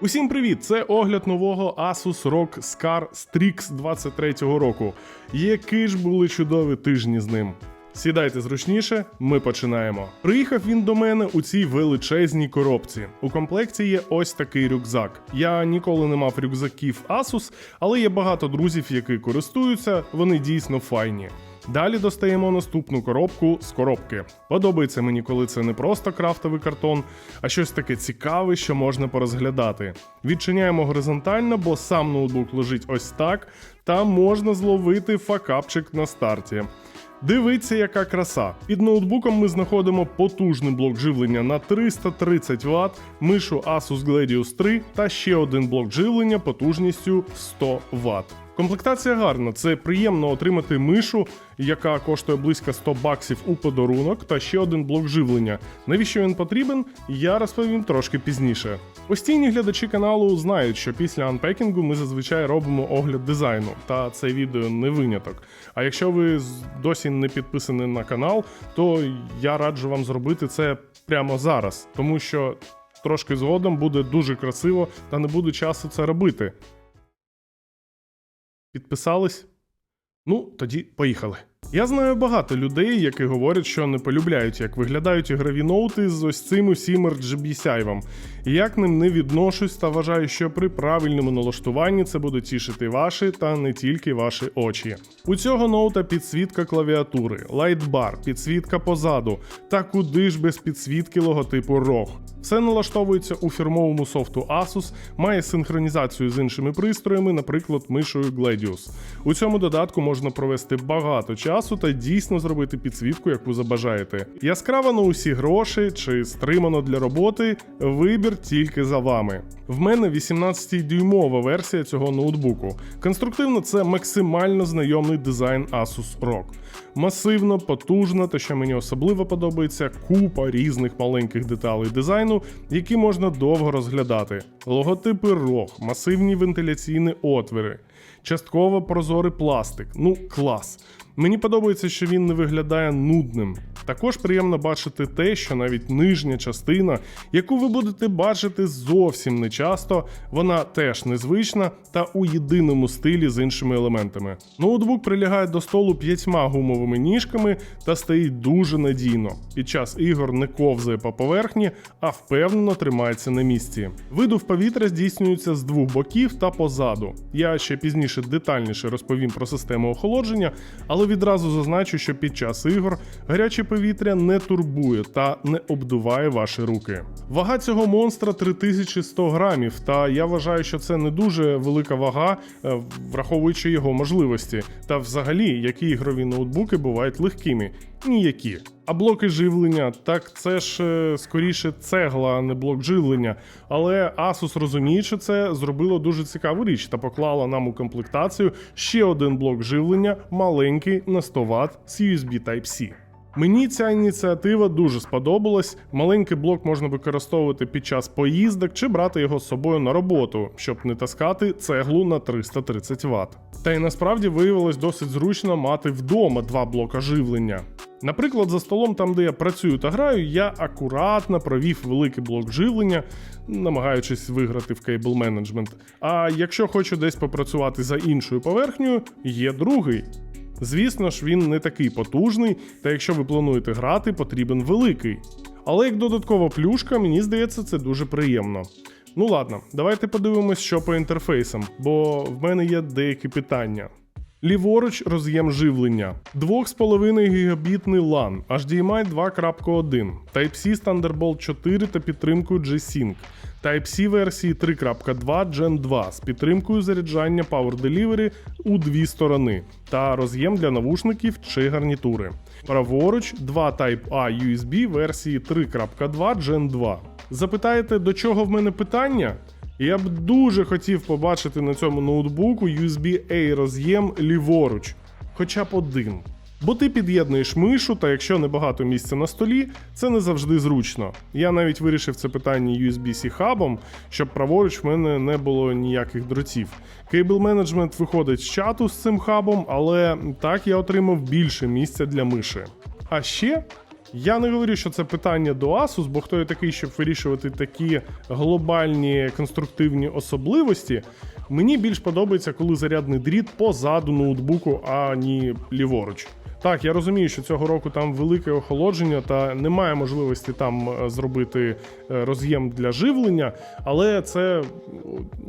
Усім привіт! Це огляд нового Asus ROG Scar Strix 23-го року. Які ж були чудові тижні з ним. Сідайте зручніше, ми починаємо. Приїхав він до мене у цій величезній коробці. У комплекті є ось такий рюкзак. Я ніколи не мав рюкзаків Asus, але є багато друзів, які користуються, вони дійсно файні. Далі достаємо наступну коробку з коробки. Подобається мені, коли це не просто крафтовий картон, а щось таке цікаве, що можна порозглядати. Відчиняємо горизонтально, бо сам ноутбук лежить ось так, та можна зловити факапчик на старті. Дивіться, яка краса. Під ноутбуком ми знаходимо потужний блок живлення на 330 Вт, мишу Asus Gladius 3 та ще один блок живлення потужністю 100 Вт. Комплектація гарна, це приємно отримати мишу, яка коштує близько 100 баксів у подарунок, та ще один блок живлення. Навіщо він потрібен, я розповім трошки пізніше. Постійні глядачі каналу знають, що після анпекінгу ми зазвичай робимо огляд дизайну, та це відео не виняток. А якщо ви досі не підписані на канал, то я раджу вам зробити це прямо зараз, тому що трошки згодом буде дуже красиво та не буде часу це робити. Підписались? Ну, тоді поїхали. Я знаю багато людей, які говорять, що не полюбляють, як виглядають ігрові ноути з ось цим усім RGB сяйвом. І я ним не відношусь та вважаю, що при правильному налаштуванні це буде тішити ваші та не тільки ваші очі. У цього ноута підсвітка клавіатури, лайтбар, підсвітка позаду, та куди ж без підсвітки логотипу ROG. Все налаштовується у фірмовому софту Asus, має синхронізацію з іншими пристроями, наприклад, мишою Gladius. У цьому додатку можна провести багато часу та дійсно зробити підсвітку, яку забажаєте. Яскраво на усі гроші чи стримано для роботи. Вибір тільки за вами. В мене 18-дюймова версія цього ноутбуку. Конструктивно це максимально знайомий дизайн Asus ROG. Масивно, потужно, та що мені особливо подобається, купа різних маленьких деталей дизайну, які можна довго розглядати. Логотипи ROG, масивні вентиляційні отвори, частково прозорий пластик. Ну, клас. Мені подобається, що він не виглядає нудним. Також приємно бачити те, що навіть нижня частина, яку ви будете бачити зовсім не часто, вона теж незвична та у єдиному стилі з іншими елементами. Ноутбук прилягає до столу п'ятьма гумовими ніжками та стоїть дуже надійно. Під час ігор не ковзає по поверхні, а впевнено тримається на місці. Видув повітря здійснюється з двох боків та позаду. Я ще пізніше детальніше розповім про систему охолодження, але відразу зазначу, що під час ігор гаряче повітря не турбує та не обдуває ваші руки. Вага цього монстра 3100 грамів, та я вважаю, що це не дуже велика вага, е, враховуючи його можливості. Та взагалі, які ігрові ноутбуки бувають легкими. Ніякі. А блоки живлення, так це ж е, скоріше цегла, а не блок живлення. Але Asus, розуміючи це, зробило дуже цікаву річ та поклала нам у комплектацію ще один блок живлення, маленький на 100 Вт з USB Type-C. Мені ця ініціатива дуже сподобалась. Маленький блок можна використовувати під час поїздок чи брати його з собою на роботу, щоб не таскати цеглу на 330 Вт. Та й насправді виявилось досить зручно мати вдома два блока живлення. Наприклад, за столом, там, де я працюю та граю, я акуратно провів великий блок живлення, намагаючись виграти в кейбл менеджмент. А якщо хочу десь попрацювати за іншою поверхнею, є другий. Звісно ж, він не такий потужний, та якщо ви плануєте грати, потрібен великий. Але як додаткова плюшка, мені здається, це дуже приємно. Ну ладно, давайте подивимось, що по інтерфейсам, бо в мене є деякі питання. Ліворуч роз'єм живлення, 2,5 гігабітний LAN, HDMI 2.1, Type-C Thunderbolt 4 та підтримкою G-Sync, Type-C версії 3.2 Gen 2 з підтримкою заряджання Power Delivery у дві сторони та роз'єм для навушників чи гарнітури. Праворуч 2 Type-A USB версії 3.2 Gen 2. Запитаєте, до чого в мене питання? Я б дуже хотів побачити на цьому ноутбуку USB-A роз'єм ліворуч, хоча б один. Бо ти під'єднуєш мишу, та якщо небагато місця на столі, це не завжди зручно. Я навіть вирішив це питання USB-C хабом, щоб праворуч в мене не було ніяких дротів. Кейбл менеджмент виходить з чату з цим хабом, але так я отримав більше місця для миші. А ще Я не говорю, що це питання до Asus, бо хто я такий, щоб вирішувати такі глобальні конструктивні особливості. Мені більш подобається, коли зарядний дріт позаду ноутбуку, а не ліворуч. Так, я розумію, що цього року там велике охолодження та немає можливості там е, зробити е, роз'єм для живлення, але це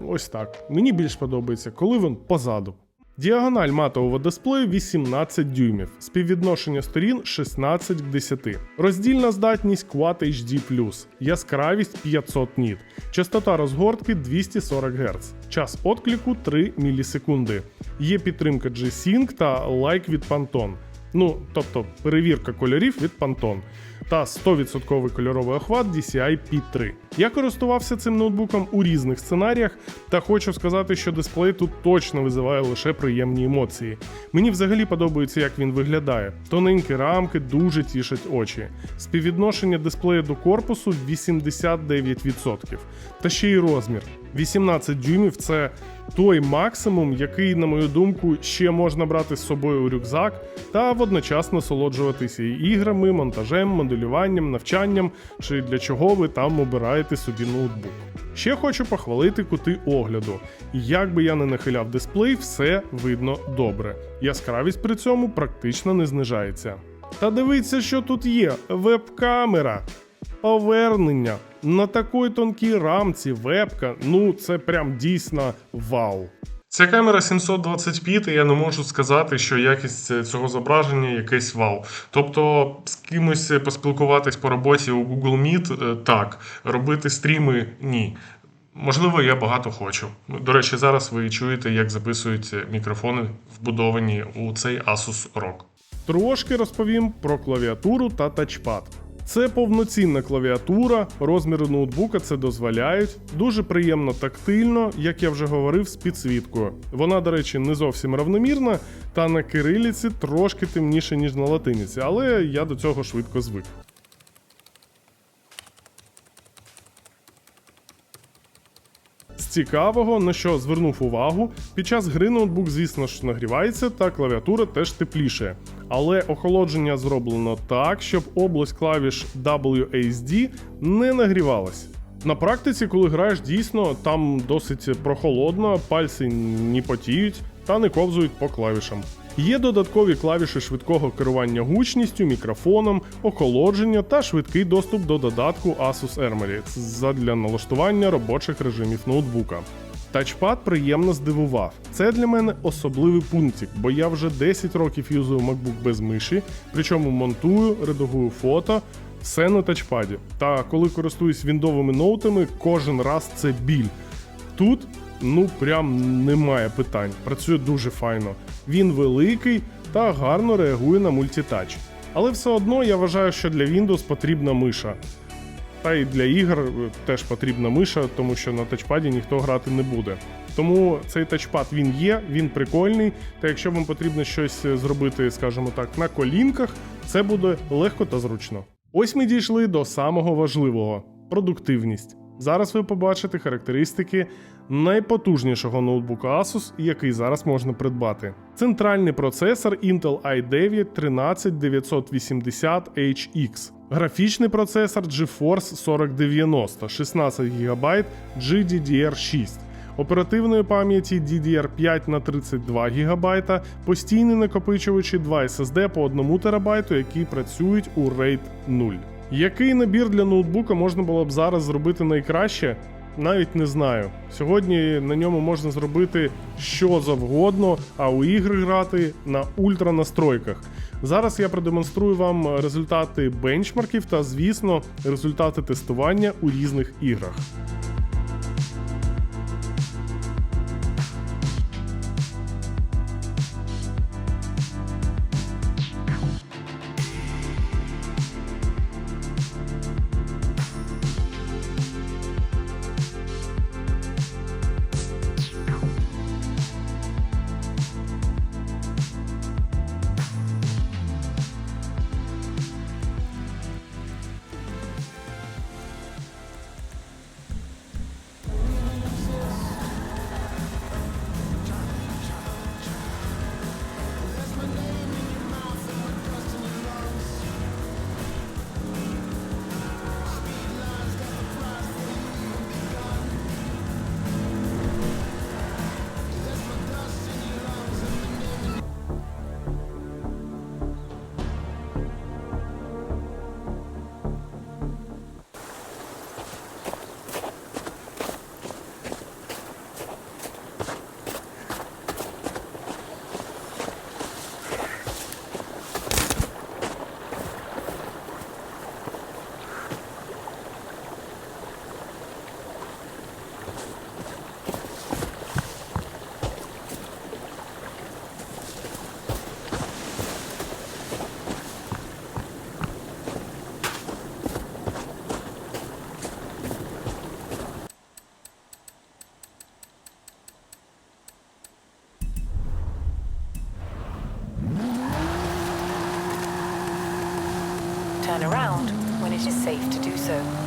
ось так. Мені більш подобається, коли він позаду. Діагональ матового дисплею 18 дюймів, співвідношення сторін 16 к 10, роздільна здатність Quad HD+, яскравість 500 ніт, частота розгортки 240 Гц, час откліку 3 мілісекунди. Є підтримка G-Sync та лайк від Pantone. Ну, тобто перевірка кольорів від Pantone та 100% кольоровий охват DCI P3. Я користувався цим ноутбуком у різних сценаріях, та хочу сказати, що дисплей тут точно визиває лише приємні емоції. Мені взагалі подобається, як він виглядає. Тоненькі рамки дуже тішать очі. Співвідношення дисплею до корпусу 89%. Та ще й розмір. 18 дюймів це той максимум, який, на мою думку, ще можна брати з собою у рюкзак та водночас насолоджуватися і іграми, монтажем, моделюванням, навчанням чи для чого ви там обираєте собі ноутбук. Ще хочу похвалити кути огляду. Як би я не нахиляв дисплей, все видно добре. Яскравість при цьому практично не знижається. Та дивіться, що тут є: веб-камера, повернення. На такій тонкій рамці вебка, ну це прям дійсно вау. Ця камера 720p, і я не можу сказати, що якість цього зображення якесь вау. Тобто з кимось поспілкуватись по роботі у Google Meet е, так, робити стріми ні. Можливо, я багато хочу. До речі, зараз ви чуєте, як записують мікрофони, вбудовані у цей Asus ROG. Трошки розповім про клавіатуру та тачпад. Це повноцінна клавіатура, розміри ноутбука це дозволяють. Дуже приємно тактильно, як я вже говорив, з підсвіткою. Вона, до речі, не зовсім равномірна, та на кириліці трошки темніше, ніж на латиниці, але я до цього швидко звик. З цікавого, на що звернув увагу, під час гри ноутбук, звісно ж, нагрівається, та клавіатура теж тепліше. Але охолодження зроблено так, щоб область клавіш WASD не нагрівалась. На практиці, коли граєш, дійсно там досить прохолодно, пальці не потіють та не ковзують по клавішам. Є додаткові клавіші швидкого керування гучністю, мікрофоном, охолодження та швидкий доступ до додатку Asus Armory задля налаштування робочих режимів ноутбука. Тачпад приємно здивував. Це для мене особливий пунктик, бо я вже 10 років юзую MacBook без миші, причому монтую, редагую фото, все на тачпаді. Та коли користуюсь віндовими ноутами, кожен раз це біль. Тут ну прям немає питань. Працює дуже файно. Він великий та гарно реагує на мультитач. Але все одно я вважаю, що для Windows потрібна миша. Та й для ігор е, теж потрібна миша, тому що на тачпаді ніхто грати не буде. Тому цей тачпад він є, він прикольний. Та якщо вам потрібно щось е, зробити, скажімо так, на колінках, це буде легко та зручно. Ось ми дійшли до самого важливого продуктивність. Зараз ви побачите характеристики найпотужнішого ноутбука Asus, який зараз можна придбати. Центральний процесор Intel i9 13980HX. Графічний процесор GeForce 4090 16 ГБ GDDR6. Оперативної пам'яті DDR5 на 32 ГБ, постійні накопичувачі 2 SSD по 1 ТБ, які працюють у RAID 0. Який набір для ноутбука можна було б зараз зробити найкраще? Навіть не знаю. Сьогодні на ньому можна зробити що завгодно, а у ігри грати на ультра настройках. Зараз я продемонструю вам результати бенчмарків та, звісно, результати тестування у різних іграх. It is safe to do so.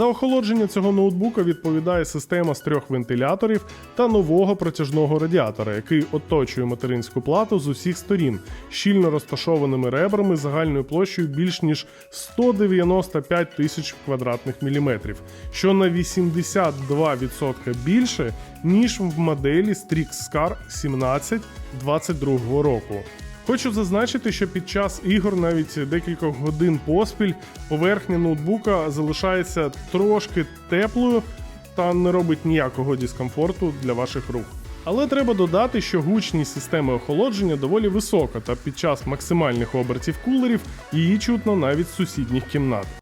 За охолодження цього ноутбука відповідає система з трьох вентиляторів та нового протяжного радіатора, який оточує материнську плату з усіх сторін, щільно розташованими ребрами загальною площею більш ніж 195 тисяч квадратних міліметрів, що на 82% більше, ніж в моделі Strix Scar 17 22 року. Хочу зазначити, що під час ігор навіть декількох годин поспіль поверхня ноутбука залишається трошки теплою та не робить ніякого дискомфорту для ваших рук. Але треба додати, що гучність системи охолодження доволі висока, та під час максимальних обертів кулерів її чутно навіть з сусідніх кімнат.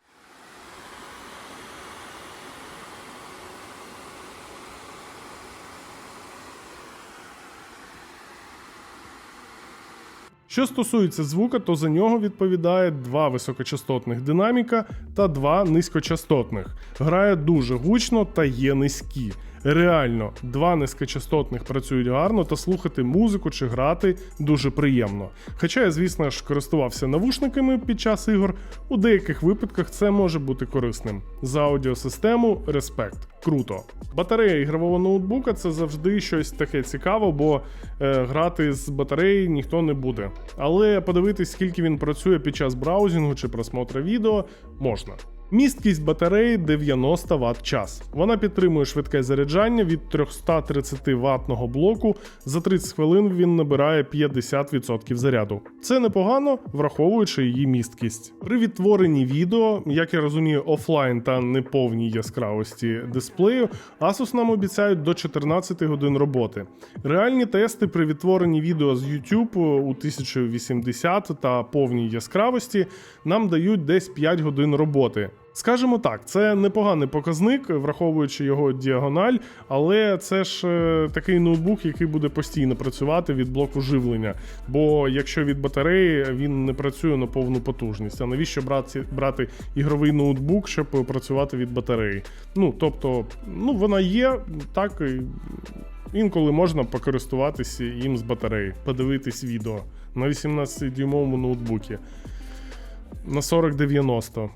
Що стосується звука, то за нього відповідає два високочастотних динаміка та два низькочастотних. Грає дуже гучно та є низькі. Реально, два низькочастотних працюють гарно та слухати музику чи грати дуже приємно. Хоча я, звісно ж, користувався навушниками під час ігор, у деяких випадках це може бути корисним. За аудіосистему респект. Круто. Батарея ігрового ноутбука це завжди щось таке цікаво, бо е, грати з батареї ніхто не буде. Але подивитись, скільки він працює під час браузінгу чи просмотру відео, можна. Місткість батареї 90 Вт час. Вона підтримує швидке заряджання від 330 ватного блоку. За 30 хвилин він набирає 50% заряду. Це непогано, враховуючи її місткість. При відтворенні відео, як я розумію, офлайн та неповній яскравості дисплею, Asus нам обіцяють до 14 годин роботи. Реальні тести при відтворенні відео з YouTube у 1080 та повній яскравості нам дають десь 5 годин роботи. Скажімо так, це непоганий показник, враховуючи його діагональ, але це ж е, такий ноутбук, який буде постійно працювати від блоку живлення. Бо якщо від батареї він не працює на повну потужність. А навіщо брати, брати ігровий ноутбук, щоб працювати від батареї? Ну тобто, ну вона є, так інколи можна покористуватися їм з батареї, подивитись відео на 18-дюймовому ноутбуці на 4090.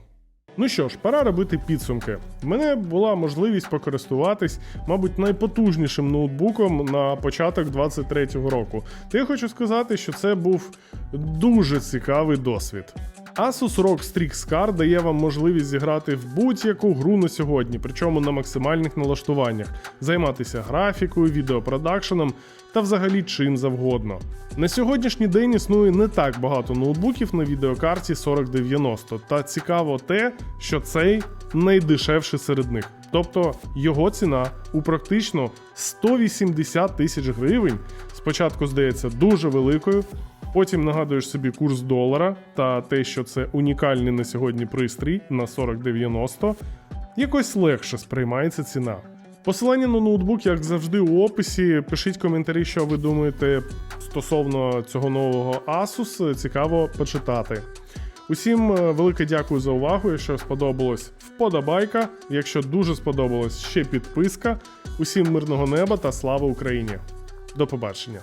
Ну що ж, пора робити підсумки. Мене була можливість покористуватись, мабуть, найпотужнішим ноутбуком на початок 23-го року. Та я хочу сказати, що це був дуже цікавий досвід. Asus ROG Strix Car дає вам можливість зіграти в будь-яку гру на сьогодні, причому на максимальних налаштуваннях, займатися графікою, відеопродакшеном та взагалі чим завгодно. На сьогоднішній день існує не так багато ноутбуків на відеокарті 4090, та цікаво те, що цей найдешевший серед них. Тобто його ціна у практично 180 тисяч гривень. Спочатку здається дуже великою, потім нагадуєш собі курс долара та те, що це унікальний на сьогодні пристрій на 4090. якось легше сприймається ціна. Посилання на ноутбук, як завжди, у описі. Пишіть коментарі, що ви думаєте стосовно цього нового Asus. Цікаво почитати. Усім е, велике дякую за увагу. Якщо сподобалось, вподобайка. Якщо дуже сподобалось, ще підписка. Усім мирного неба та слава Україні. До побачення.